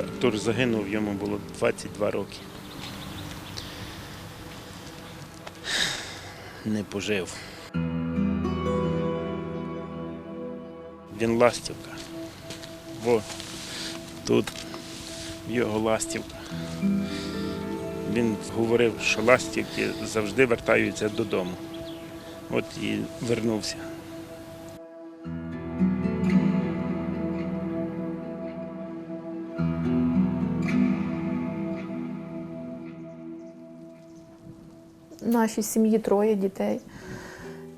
Артур загинув, йому було 22 роки. Не пожив. Він ластівка. Во, тут його ластівка. Він говорив, що ластівки завжди вертаються додому. От і вернувся. Нашій сім'ї троє дітей.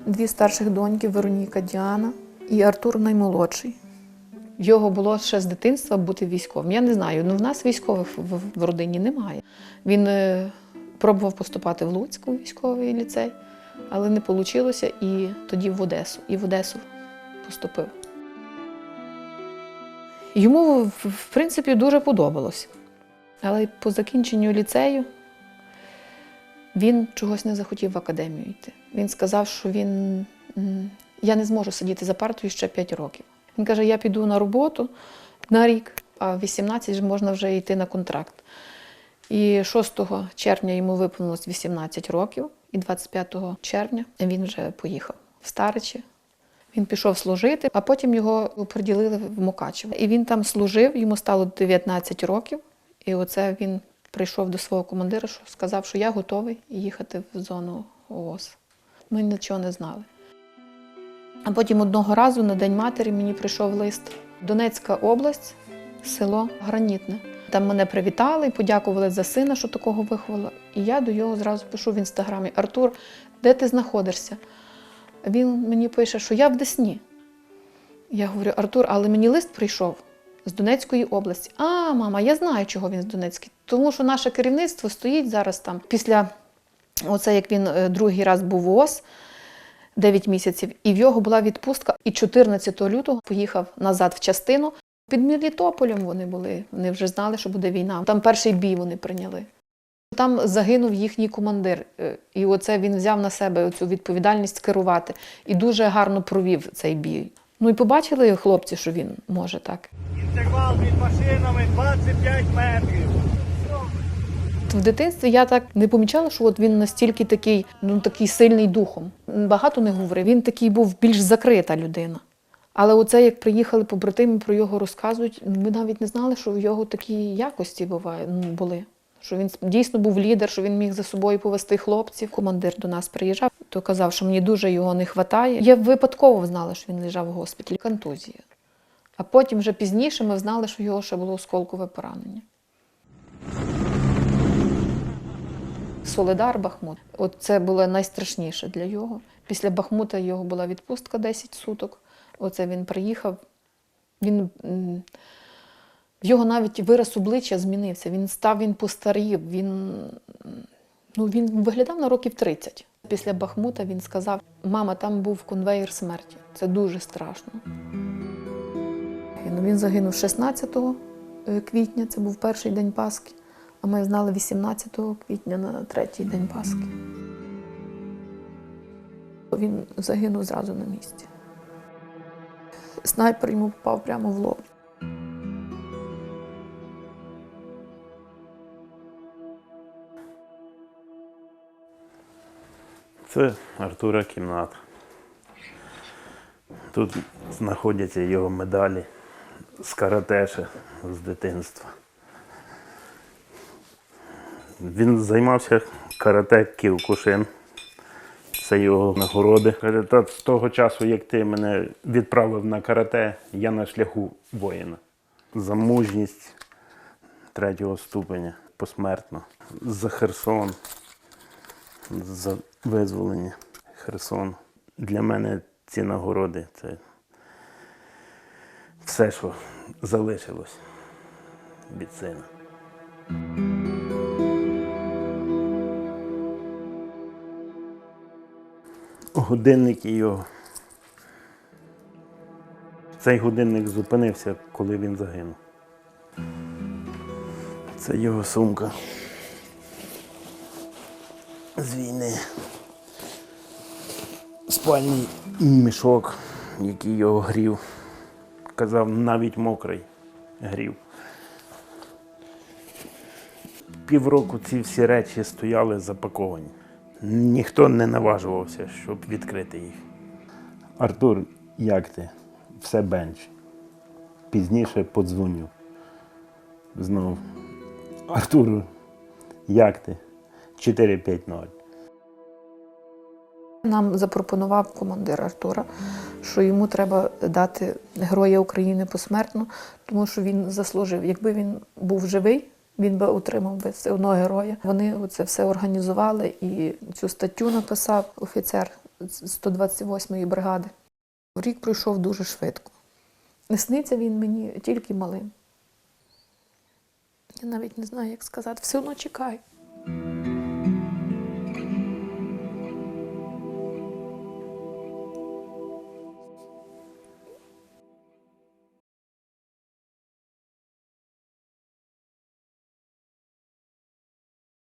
Дві старших доньки Вероніка Діана і Артур наймолодший. Його було ще з дитинства бути військовим. Я не знаю, ну в нас військових в, родині немає. Він е, пробував поступати в Луцьку військовий ліцей, але не вийшло, і тоді в Одесу. І в Одесу поступив. Йому, в- в принципі, дуже подобалось. Але по закінченню ліцею він чогось не захотів в академію йти. Він сказав, що він я не зможу сидіти за партою ще 5 років. Він каже: я піду на роботу на рік, а в 18 ж можна вже йти на контракт. І 6 червня йому виповнилось 18 років, і 25 червня він вже поїхав в Старичі. Він пішов служити, а потім його приділили в Мукачево. І він там служив, йому стало 19 років. І оце він прийшов до свого командира, що сказав, що я готовий їхати в зону ООС. Ми нічого не знали. А потім одного разу на День матері мені прийшов лист. Донецька область, село Гранітне. Там мене привітали і подякували за сина, що такого виховала. І я до його зразу пишу в інстаграмі: Артур, де ти знаходишся? Він мені пише, що я в Десні. Я говорю, Артур, але мені лист прийшов з Донецької області. А, мама, я знаю, чого він з Донецької. Тому що наше керівництво стоїть зараз там. Після оце, як він е, другий раз був в ООС, 9 місяців, і в його була відпустка. І 14 лютого поїхав назад в частину. Під Мелітополем вони були. Вони вже знали, що буде війна. Там перший бій вони прийняли. Там загинув їхній командир, Е, і оце він взяв на себе цю відповідальність керувати і дуже гарно провів цей бій. Ну і побачили хлопці, що він може так. Інтервал між машинами 25 метрів. В дитинстві я так не помічала, що от він настільки такий, ну такий сильний духом. Багато не говорив. Він такий був більш закрита людина. Але оце, як приїхали побратими про його розказують, ми навіть не знали, що в його такі якості буває, ну, були. Що він дійсно був лідер, що він міг за собою повести хлопців. Командир до нас приїжджав, то казав, що мені дуже його не вистачає. Я випадково знала, що він лежав в госпіталі, контузія. А потім вже пізніше ми знали, що його ще було осколкове поранення. Соледар Бахмут. От це було найстрашніше для його. Після Бахмута його була відпустка 10 суток. Оце він приїхав. Він, в його навіть вираз обличчя змінився. Він став, він постарів, він, ну, він виглядав на років 30. Після Бахмута він сказав: мама, там був конвейер смерті. Це дуже страшно. Він загинув 16 квітня, це був перший день Пасхи, а ми знали 18 квітня на третій день Пасхи. Він загинув зразу на місці. Снайпер йому попав прямо в лоб. Це Артура кімната. Тут знаходяться його медалі з каратеше з дитинства. Він займався карате Кіокушин. Це його нагороди. Каже, з того часу, як ти мене відправив на карате, я на шляху воїна. За мужність третього ступеня посмертно. За Херсон за визволення Херсону. Для мене ці нагороди це все, що залишилось від сина. Годинник його. Цей годинник зупинився, коли він загинув. Це його сумка з війни. Спальний мішок, який його грів. Казав, навіть мокрий грів. півроку ці всі речі стояли запаковані. Ніхто не наважувався, щоб відкрити їх. Артур, як ти? Все бенч. Пізніше подзвоню. Знов. Артур, як ти? 4-5-0. Нам запропонував командир Артура, що йому треба дати Героя України посмертно, тому що він заслужив. Якби він був живий, він би отримав би все одно героя. Вони це все організували і цю статтю написав офіцер 128-ї бригади. Рік пройшов дуже швидко. Не сниться він мені тільки малим. Я навіть не знаю, як сказати, все одно чекаю.